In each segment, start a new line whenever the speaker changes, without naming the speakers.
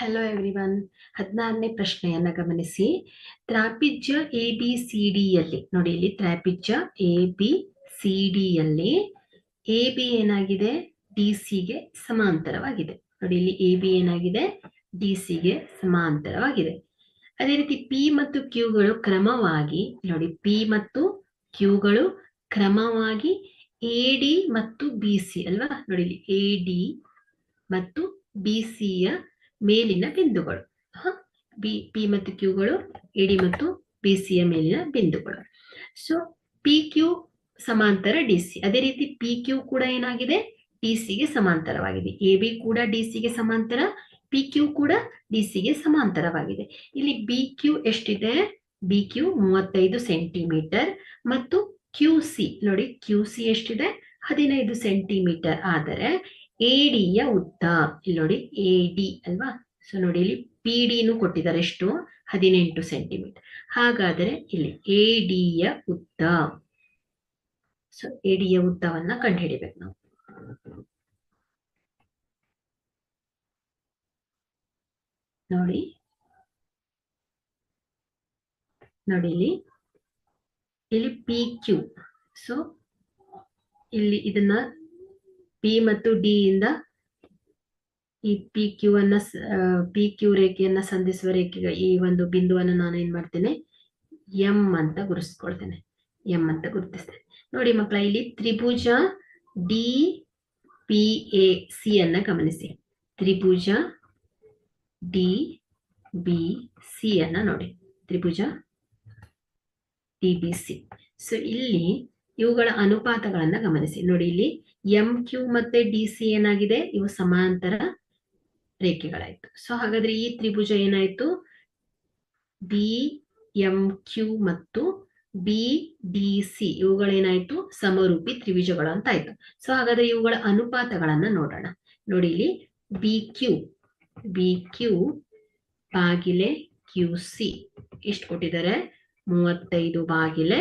Hello everyone ಹದಿನಾರನೇ ಪ್ರಶ್ನೆಯನ್ನ ಗಮನಿಸಿ. ತ್ರಾಪಿಜ್ಯ ಎ ಬಿ ಸಿ ಡಿಯಲ್ಲಿ ನೋಡಿ ಇಲ್ಲಿ ತ್ರಾಪಿಜ್ಯ ಎ ಬಿ ಸಿ ಡಿಯಲ್ಲಿ ಎ ಬಿ ಏನಾಗಿದೆ? ಡಿ ಸಿಗೆ ಸಮಾಂತರವಾಗಿದೆ. ನೋಡಿ ಇಲ್ಲಿ ಎ ಬಿ ಏನಾಗಿದೆ? ಡಿ ಸಿಗೆ ಸಮಾಂತರವಾಗಿದೆ. ಅದೇ ರೀತಿ ಪಿ ಮತ್ತು ಕ್ಯೂಗಳು ಕ್ರಮವಾಗಿ, ನೋಡಿ ಪಿ ಮತ್ತು ಕ್ಯೂಗಳು ಕ್ರಮವಾಗಿ ಎ ಡಿ ಮತ್ತು ಬಿ ಸಿ ಅಲ್ವಾ? ನೋಡಿ ಇಲ್ಲಿ ಎ ಡಿ ಮತ್ತು ಬಿ ಸಿಯ ಮೇಲಿನ ಬಿಂದುಗಳು? ಬಿ ಪಿ ಮತ್ತು ಕ್ಯೂಗಳು ಎಡಿ ಮತ್ತು ಬಿ ಸಿಯ ಮೇಲಿನ ಬಿಂದುಗಳು. ಸೊ ಪಿ ಕ್ಯೂ ಸಮಾಂತರ ಡಿ ಸಿ ಅದೇ ರೀತಿ ಪಿ ಕ್ಯೂ ಕೂಡ ಏನಾಗಿದೆ? ಡಿ ಸಿಗೆ ಸಮಾಂತರವಾಗಿದೆ. ಎ ಬಿ ಕೂಡ ಡಿ ಸಿಗೆ ಸಮಾಂತರ. ಪಿ ಕ್ಯೂ ಕೂಡ ಡಿ ಸಿಗೆ ಸಮಾಂತರವಾಗಿದೆ. ಇಲ್ಲಿ ಬಿ ಕ್ಯೂ ಎಷ್ಟಿದೆ? ಬಿ ಕ್ಯೂ ಮೂವತ್ತೈದು ಸೆಂಟಿಮೀಟರ್ ಮತ್ತು ಕ್ಯೂ ಸಿ ನೋಡಿ ಕ್ಯೂ ಸಿ ಎಷ್ಟಿದೆ? ಹದಿನೈದು ಸೆಂಟಿಮೀಟರ್. ಆದರೆ ಎ ಡಿಯ ಉದ್ದ. ಇಲ್ಲಿ ನೋಡಿ ಎ ಅಲ್ವಾ? ಸೊ ನೋಡಿ ಇಲ್ಲಿ ಪಿ ಡಿನು ಕೊಟ್ಟಿದ್ದಾರೆ ಎಷ್ಟು? ಹದಿನೆಂಟು ಸೆಂಟಿಮೀಟರ್ ಹಾಗಾದರೆ ಇಲ್ಲಿ ಎ ಡಿಯ ಉದ್ದ. ಸೊ ಎ ಡಿಯ ಉದ್ದವನ್ನ ಕಂಡುಹಿಡಿಬೇಕು ನಾವು. ನೋಡಿ. ನೋಡಿ ಇಲ್ಲಿ. ಇಲ್ಲಿ ಪಿ ಕ್ಯೂ ಸೊ ಇಲ್ಲಿ ಇದನ್ನ ಪಿ ಮತ್ತು ಡಿ ಇಂದ ಈ ಪಿ ಕ್ಯೂ ಅನ್ನ ಪಿ ಕ್ಯೂ ರೇಖೆಯನ್ನ ಸಂಧಿಸುವ ರೇಖೆಗೆ ಈ ಒಂದು ಬಿಂದುವನ್ನು ನಾನು ಏನ್ ಮಾಡ್ತೇನೆ? ಎಂ ಅಂತ ಗುರುತಿಸ್ಕೊಳ್ತೇನೆ. ಎಂ ಅಂತ ಗುರುತಿಸ್ತೇನೆ. ನೋಡಿ ಮಕ್ಕಳ, ಇಲ್ಲಿ ತ್ರಿಭುಜ ಡಿ ಪಿ ಎ ಸಿ ಅನ್ನ ಗಮನಿಸಿ. ತ್ರಿಭುಜ ಡಿ ಬಿ ಸಿ ಅನ್ನ ನೋಡಿ. ತ್ರಿಭುಜ ಡಿ ಬಿ ಸಿ ಸೊ ಇಲ್ಲಿ ಇವುಗಳ ಅನುಪಾತಗಳನ್ನ ಗಮನಿಸಿ. ನೋಡಿ ಇಲ್ಲಿ ಎಂ ಕ್ಯೂ ಮತ್ತೆ ಡಿ ಸಿ ಏನಾಗಿದೆ? ಇವು ಸಮಾಂತರ ರೇಖೆಗಳಾಯ್ತು. ಸೊ ಹಾಗಾದ್ರೆ ಈ ತ್ರಿಭುಜ ಏನಾಯ್ತು? ಬಿ ಎಂ ಕ್ಯೂ ಮತ್ತು ಬಿ ಡಿ ಸಿ ಇವುಗಳೇನಾಯ್ತು? ಸಮರೂಪಿ ತ್ರಿಭುಜಗಳು ಅಂತ ಆಯ್ತು ಸೊ ಹಾಗಾದ್ರೆ ಇವುಗಳ ಅನುಪಾತಗಳನ್ನ ನೋಡೋಣ. ನೋಡಿ ಇಲ್ಲಿ ಬಿ ಕ್ಯೂ ಬಿ ಕ್ಯೂ ಬಾಗಿಲೆ ಕ್ಯೂ ಸಿ ಎಷ್ಟು ಕೊಟ್ಟಿದ್ದಾರೆ? ಮೂವತ್ತೈದು ಬಾಗಿಲೆ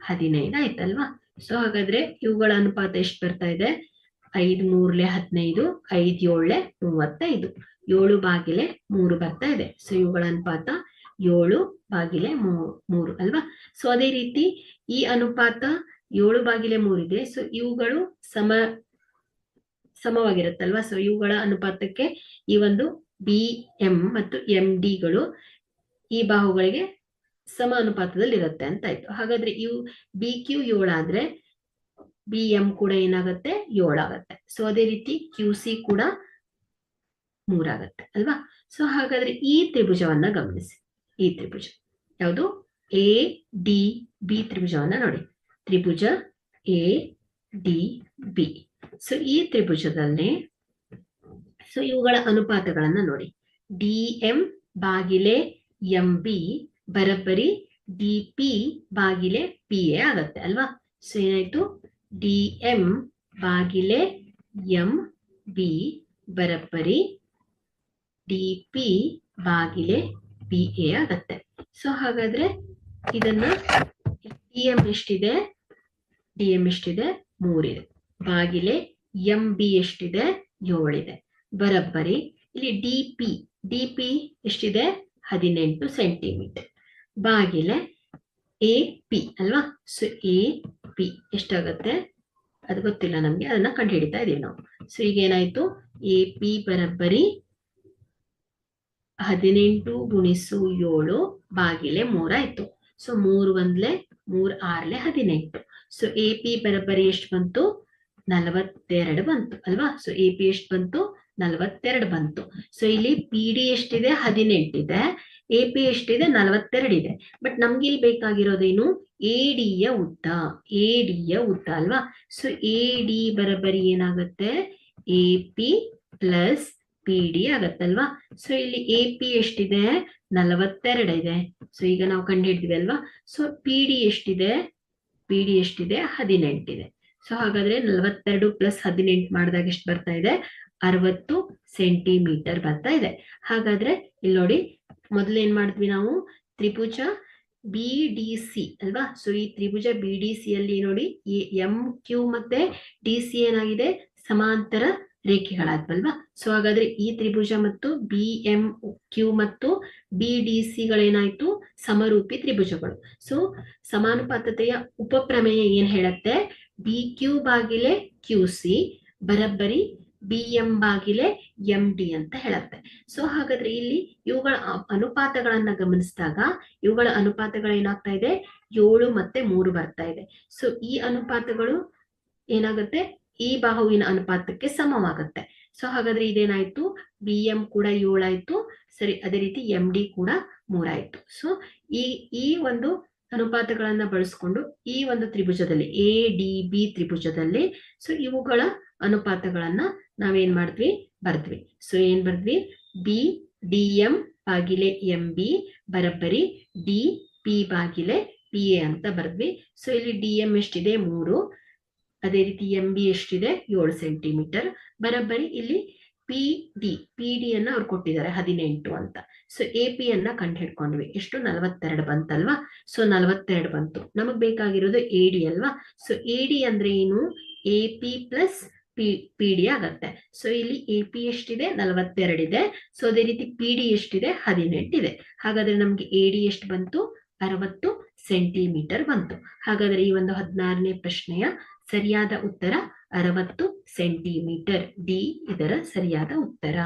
ಹದಿನೈದು ಆಯ್ತಲ್ವಾ? ಸೊ ಹಾಗಾದ್ರೆ ಇವುಗಳ ಅನುಪಾತ ಎಷ್ಟು ಬರ್ತಾ ಇದೆ? ಐದು ಮೂರ್ಲೆ ಹದಿನೈದು, ಐದು ಏಳ್ಲೆ ಮೂವತ್ತೈದು. ಏಳು ಬಾಗಿಲೆ ಮೂರು ಬರ್ತಾ ಇದೆ. ಸೊ ಇವುಗಳ ಅನುಪಾತ ಏಳು ಬಾಗಿಲೆ ಮೂರು ಅಲ್ವಾ? ಸೊ ಅದೇ ರೀತಿ ಈ ಅನುಪಾತ ಏಳು ಬಾಗಿಲೆ ಮೂರಿದೆ ಸೊ ಇವುಗಳು ಸಮ, ಸಮವಾಗಿರುತ್ತಲ್ವಾ? ಸೊ ಇವುಗಳ ಅನುಪಾತಕ್ಕೆ ಈ ಒಂದು ಬಿ ಎಂ ಮತ್ತು ಎಂ ಡಿಗಳು ಈ ಬಾಹುಗಳಿಗೆ ಸಮ ಅನುಪಾತದಲ್ಲಿ ಇರುತ್ತೆ ಅಂತ ಆಯ್ತು. ಹಾಗಾದ್ರೆ ಇವು ಬಿ ಕ್ಯೂ ಏಳಾದ್ರೆ ಬಿ ಎಂ ಕೂಡ ಏನಾಗತ್ತೆ? ಏಳಾಗತ್ತೆ ಸೊ ಅದೇ ರೀತಿ ಕ್ಯೂ ಸಿ ಕೂಡ ಮೂರಾಗತ್ತೆ ಅಲ್ವಾ? ಸೊ ಹಾಗಾದ್ರೆ ಈ ತ್ರಿಭುಜವನ್ನ ಗಮನಿಸಿ. ಈ ತ್ರಿಭುಜ. ಯಾವುದು? ಎ ಡಿ ಬಿ ತ್ರಿಭುಜವನ್ನ ನೋಡಿ. ತ್ರಿಭುಜ ಎ ಡಿ ಬಿ ಸೊ ಈ ತ್ರಿಭುಜದಲ್ಲಿ ಸೊ ಇವುಗಳ ಅನುಪಾತಗಳನ್ನ ನೋಡಿ. ಡಿ ಎಂ ಬಾಗಿಲೆ ಎಂ ಬಿ ಬರಬ್ಬರಿ ಡಿ ಪಿ ಬಾಗಿಲೆ ಪಿ ಎ ಆಗತ್ತೆ ಅಲ್ವಾ? ಸೊ ಏನಾಯ್ತು? ಡಿ ಎಂ ಬಾಗಿಲೆ ಎಂ ಬಿ ಬರಬ್ಬರಿ ಡಿ ಪಿ ಬಾಗಿಲೆ ಪಿ ಎ ಆಗತ್ತೆ. ಸೊ ಹಾಗಾದ್ರೆ ಇದನ್ನ ಡಿ ಎಂ ಎಷ್ಟಿದೆ? ಡಿ ಎಂ ಎಷ್ಟಿದೆ? ಮೂರಿದೆ. ಬಾಗಿಲೆ ಎಂ ಬಿ ಎಷ್ಟಿದೆ? ಏಳಿದೆ. ಬರಬ್ಬರಿ, ಇಲ್ಲಿ ಡಿ ಪಿ ಡಿ ಪಿ ಎಷ್ಟಿದೆ? ಹದಿನೆಂಟು ಸೆಂಟಿಮೀಟರ್. ಬಾಗಿಲೆ ಎ ಪಿ ಅಲ್ವಾ? So A P. ಎಷ್ಟಾಗತ್ತೆ? ಅದು ಗೊತ್ತಿಲ್ಲ ನಮ್ಗೆ. ಅದನ್ನ ಕಂಡು ಹಿಡಿತಾ ಇದೀವಿ ನಾವು. ಸೊ ಈಗ ಏನಾಯ್ತು? ಎ ಪಿ ಬರಬ್ಬರಿ ಹದಿನೆಂಟು ಗುಣಿಸು ಏಳು ಬಾಗಿಲೆ ಮೂರಾಯ್ತು ಸೊ ಮೂರು ಒಂದ್ಲೆ ಮೂರ್ ಆರ್ಲೆ ಹದಿನೆಂಟು. ಸೊ ಎ ಪಿ ಬರಬ್ಬರಿ ಎಷ್ಟು ಬಂತು? ನಲವತ್ತೆರಡು ಬಂತು ಅಲ್ವಾ? ಸೊ ಎ ಪಿ ಎಷ್ಟು ಬಂತು? ನಲವತ್ತೆರಡು ಬಂತು. ಸೊ ಇಲ್ಲಿ ಪಿ ಡಿ ಎಷ್ಟಿದೆ? ಹದಿನೆಂಟಿದೆ. ಎ ಪಿ ಎಷ್ಟಿದೆ? ನಲವತ್ತೆರಡು ಇದೆ. ಬಟ್ ನಮ್ಗೆ ಇಲ್ಲಿ ಬೇಕಾಗಿರೋದೇನು ಎ ಡಿಯ ಉದ್ದ. ಎ ಡಿಯ ಉದ್ದ ಅಲ್ವಾ? ಸೊ ಎ ಡಿ ಬರಬರಿ ಏನಾಗುತ್ತೆ? A P plus P D ಆಗತ್ತಲ್ವಾ so ಇಲ್ಲಿ ಎ ಪಿ ಎಷ್ಟಿದೆ? ನಲವತ್ತೆರಡು ಇದೆ. ಸೊ ಈಗ ನಾವು ಕಂಡು ಹಿಡಿದ್ವಿ ಅಲ್ವಾ? ಸೊ ಪಿ ಡಿ ಎಷ್ಟಿದೆ? ಪಿ ಡಿ ಎಷ್ಟಿದೆ? ಹದಿನೆಂಟಿದೆ. ಸೊ ಹಾಗಾದ್ರೆ ನಲವತ್ತೆರಡು ಪ್ಲಸ್ ಹದಿನೆಂಟು ಮಾಡಿದಾಗ ಎಷ್ಟು ಬರ್ತಾ ಇದೆ? ಅರವತ್ತು ಸೆಂಟಿಮೀಟರ್ ಬರ್ತಾ ಇದೆ. ಹಾಗಾದ್ರೆ ಇಲ್ಲಿ ನೋಡಿ, ಮೊದಲು ಏನ್ ಮಾಡಿದ್ವಿ ನಾವು? ತ್ರಿಭುಜ ಬಿ ಡಿ ಸಿ ಅಲ್ವಾ? ಸೊ ಈ ತ್ರಿಭುಜ ಬಿ ಡಿ ಸಿ ಅಲ್ಲಿ ನೋಡಿ, ಈ ಎಂ ಕ್ಯೂ ಮತ್ತೆ ಡಿ ಸಿ ಏನಾಗಿದೆ? ಸಮಾಂತರ ರೇಖೆಗಳಾದ್ವಲ್ವಾ? ಸೊ ಹಾಗಾದ್ರೆ ಈ ತ್ರಿಭುಜ ಮತ್ತು ಬಿ ಎಂ ಕ್ಯೂ ಮತ್ತು ಬಿ ಡಿ ಸಿಗಳೇನಾಯ್ತು ಸಮರೂಪಿ ತ್ರಿಭುಜಗಳು. ಸೊ ಸಮಾನುಪಾತತೆಯ ಉಪಪ್ರಮೇಯ ಏನ್ ಹೇಳತ್ತೆ? ಬಿ ಕ್ಯೂ ಬಾಗಿಲೆ ಕ್ಯೂ ಸಿ ಬರಬ್ಬರಿ ಬಿ ಬಾಗಿಲೆ ಎಂ ಅಂತ ಹೇಳುತ್ತೆ. ಸೊ ಹಾಗಾದ್ರೆ ಇಲ್ಲಿ ಇವುಗಳ ಅನುಪಾತಗಳನ್ನ ಗಮನಿಸಿದಾಗ ಇವುಗಳ ಅನುಪಾತಗಳು ಏನಾಗ್ತಾ ಇದೆ? ಏಳು ಮತ್ತೆ ಮೂರು ಬರ್ತಾ ಇದೆ. ಸೊ ಈ ಅನುಪಾತಗಳು ಏನಾಗುತ್ತೆ? ಈ ಬಾಹುವಿನ ಅನುಪಾತಕ್ಕೆ ಸಮವಾಗುತ್ತೆ. ಸೊ ಹಾಗಾದ್ರೆ ಇದೇನಾಯ್ತು? ಬಿ ಎಂ ಕೂಡ ಏಳಾಯ್ತು. ಸರಿ, ಅದೇ ರೀತಿ ಎಂ ಡಿ ಕೂಡ ಮೂರಾಯ್ತು. ಸೊ ಈ ಈ ಒಂದು ಅನುಪಾತಗಳನ್ನ ಬಳಸ್ಕೊಂಡು ಈ ಒಂದು ತ್ರಿಭುಜದಲ್ಲಿ ಎ ಡಿ ಬಿ ತ್ರಿಭುಜದಲ್ಲಿ ಸೊ ಇವುಗಳ ಅನುಪಾತಗಳನ್ನ ನಾವೇನ್ ಮಾಡಿದ್ವಿ? ಬರ್ದ್ವಿ. ಸೊ ಏನ್ ಬರ್ದ್ವಿ? ಬಿ ಡಿ ಎಂ ಬಾಗಿಲೆ ಎಂ ಬಿ ಬರಬ್ಬರಿ ಡಿ ಪಿ ಬಾಗಿಲೆ ಪಿ ಎ ಅಂತ ಬರ್ದ್ವಿ. ಸೊ ಇಲ್ಲಿ ಡಿ ಎಂ ಎಷ್ಟಿದೆ? ಮೂರು. ಅದೇ ರೀತಿ ಎಂ ಬಿ ಎಷ್ಟಿದೆ? ಏಳು ಸೆಂಟಿಮೀಟರ್ ಬರಬ್ಬರಿ ಇಲ್ಲಿ ಪಿ ಡಿ ಪಿ ಡಿ ಅನ್ನ ಅವ್ರು ಕೊಟ್ಟಿದ್ದಾರೆ, ಹದಿನೆಂಟು ಅಂತ. ಸೊ ಎ ಪಿ ಅನ್ನ ಕಂಡು ಹಿಡ್ಕೊಂಡ್ವಿ ಎಷ್ಟು? ನಲವತ್ತೆರಡು ಬಂತಲ್ವಾ? ಸೊ ನಲವತ್ತೆರಡು ಬಂತು. ನಮಗ್ ಬೇಕಾಗಿರೋದು ಎ ಡಿ ಅಲ್ವಾ? ಸೊ ಎ ಡಿ ಅಂದ್ರೆ ಏನು? A P plus P P D ಆಗತ್ತೆ. ಸೊ ಇಲ್ಲಿ ಎ ಪಿ ಎಷ್ಟಿದೆ? ನಲವತ್ತೆರಡಿದೆ ಸೊ ಅದೇ ರೀತಿ ಪಿ ಡಿ ಎಷ್ಟಿದೆ? ಹದಿನೆಂಟಿದೆ ಹಾಗಾದ್ರೆ ನಮ್ಗೆ ಎ ಡಿ ಎಷ್ಟು ಬಂತು? ಅರವತ್ತು ಸೆಂಟಿಮೀಟರ್ ಬಂತು. ಹಾಗಾದ್ರೆ ಈ ಒಂದು ಹದಿನಾರನೇ ಪ್ರಶ್ನೆಯ ಸರಿಯಾದ ಉತ್ತರ ಅರವತ್ತು ಸೆಂಟಿಮೀಟರ್. ಡಿ ಇದರ ಸರಿಯಾದ ಉತ್ತರ.